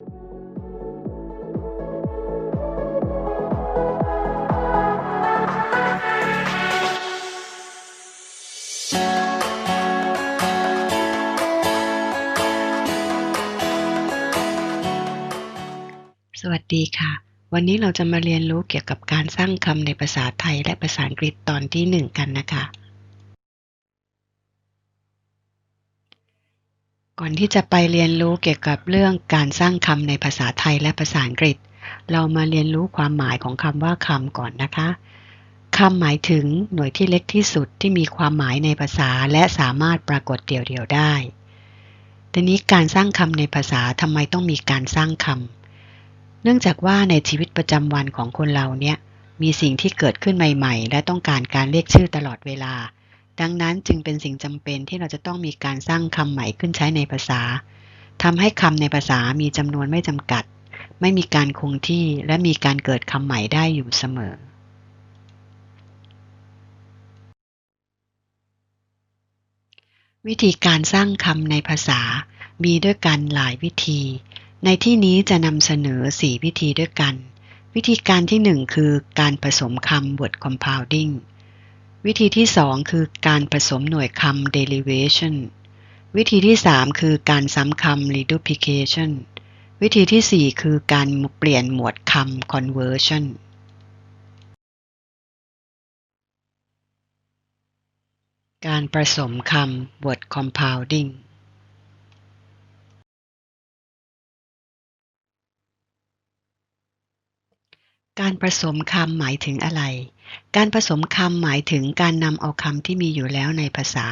สวัสดีค่ะ วันนี้เราจะมาเรียนรู้เกี่ยวกับการสร้างคำในภาษาไทยและภาษาอังกฤษตอนที่หนึ่งกันนะคะ ก่อนที่จะไปเรียนรู้เกี่ยวกับเรื่องการสร้างคำในภาษาไทยและภาษาอังกฤษ เรามาเรียนรู้ความหมายของคำว่าคำก่อนนะคะคำหมายถึงหน่วยที่เล็กที่สุดที่มีความหมายในภาษาและสามารถปรากฏเดี่ยวๆได้ทีนี้การสร้างคำในภาษาทำไมต้องมีการสร้างคำ เนื่องจากว่าในชีวิตประจำวันของคนเราเนี่ยมีสิ่งที่เกิดขึ้นใหม่ ๆ และต้องการการเรียกชื่อตลอดเวลา ดังนั้นจึงเป็นสิ่งจำเป็นที่เราจะต้องมีการสร้างคำใหม่ขึ้นใช้ในภาษาทำให้คำในภาษามีจำนวนไม่จำกัด ไม่มีการคงที่และมีการเกิดคำใหม่ได้อยู่เสมอวิธีการสร้างคำในภาษา มีด้วยกันหลายวิธี ในที่นี้จะนำเสนอ 4 วิธีด้วยกัน วิธีการที่ 1 คือการผสมคำ word compounding วิธีที่ 2 คือการผสมหน่วยคำ derivation วิธีที่ 3 คือการซ้ำคำ reduplication วิธีที่ 4 คือการเปลี่ยนหมวดคำ conversion การผสมคำ word compounding การผสมคำหมายถึงอะไร การผสมคำหมายถึงการนำเอาคำที่มีอยู่แล้วในภาษา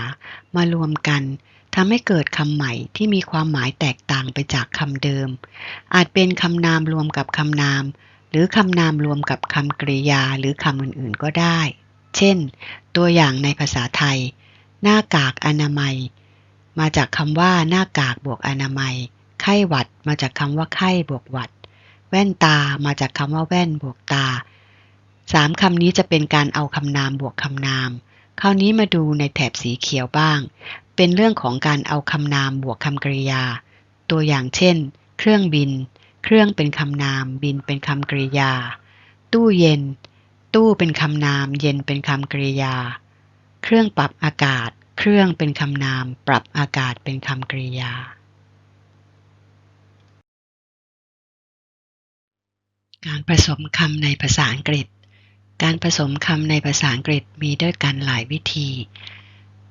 มารวมกันทำให้เกิดคำใหม่ที่มีความหมายแตกต่างไปจากคำเดิม อาจเป็นคำนามรวมกับคำนาม หรือคำนามรวมกับคำกริยาหรือคำอื่นๆก็ได้ เช่น ตัวอย่างในภาษาไทย หน้ากากอนามัย มาจากคำว่าหน้ากากบวกอนามัย ไข้หวัดมาจากคำว่าไข้บวกหวัด แว่นตามาจากคำว่าแว่นบวกตาสามคำนี้จะเป็นการเอาคำนามบวกคำนาม คราวนี้มาดูในแถบสีเขียวบ้าง เป็นเรื่องของการเอาคำนามบวกคำกริยา ตัวอย่างเช่น เครื่องบิน เครื่องเป็นคำนาม บินเป็นคำกริยา ตู้เย็น ตู้เป็นคำนาม เย็นเป็นคำกริยา เครื่องปรับอากาศ เครื่องเป็นคำนาม ปรับอากาศเป็นคำกริยา การผสมคำในภาษาอังกฤษ การผสมคำในภาษาอังกฤษมีด้วยกันหลายวิธี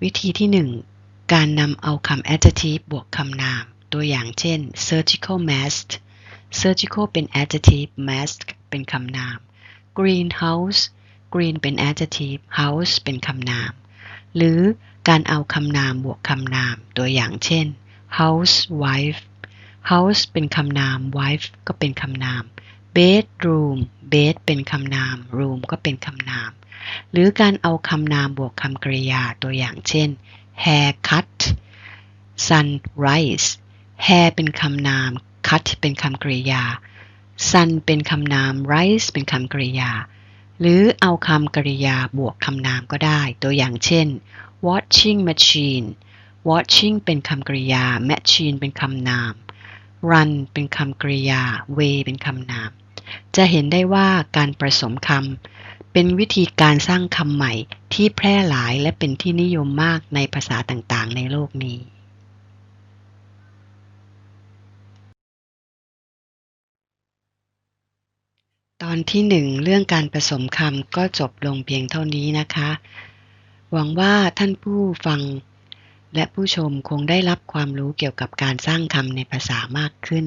วิธีที่ 1 การนำเอาคำ adjective บวกคำนาม ตัวอย่างเช่น surgical mask surgical เป็น adjective mask เป็นคำนาม greenhouse green เป็น adjective house เป็นคำนาม หรือการเอาคำนามบวกคำนาม ตัวอย่างเช่น housewife house เป็นคำนาม wife ก็เป็นคำนาม bedroom bed เป็นคำนาม room ก็เป็นคำนาม หรือการเอาคำนามบวกคำกริยาตัวอย่างเช่น haircut sunrise hair เป็นคำนาม cut เป็นคำกริยา sun เป็นคำนาม rise เป็นคำกริยา หรือเอาคำกริยาบวกคำนามก็ได้ ตัวอย่างเช่น washing machine washing เป็นคำกริยา machine เป็นคำนาม run เป็นคำกริยา way เป็นคำนาม จะเห็นได้ว่าการผสมคำเป็นวิธีการสร้างคำใหม่ที่แพร่หลายและเป็นที่นิยมมากในภาษาต่างๆ ในโลกนี้ ตอนที่หนึ่งเรื่องการผสมคำก็จบลงเพียงเท่านี้นะคะ หวังว่าท่านผู้ฟังและผู้ชมคงได้รับความรู้เกี่ยวกับการสร้างคำในภาษามากขึ้น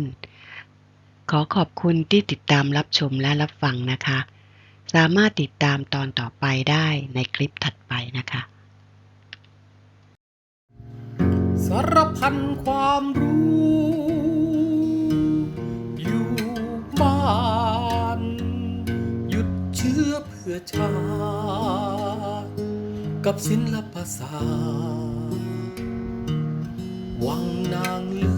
ขอขอบคุณที่ติดตามรับชมและรับฟังนะคะ สามารถติดตามตอนต่อไปได้ในคลิปถัดไปนะคะ สารพันความรู้ อยู่บ้านหยุดเชื้อเพื่อชาติกับศิลปศาสตร์วังนางลือ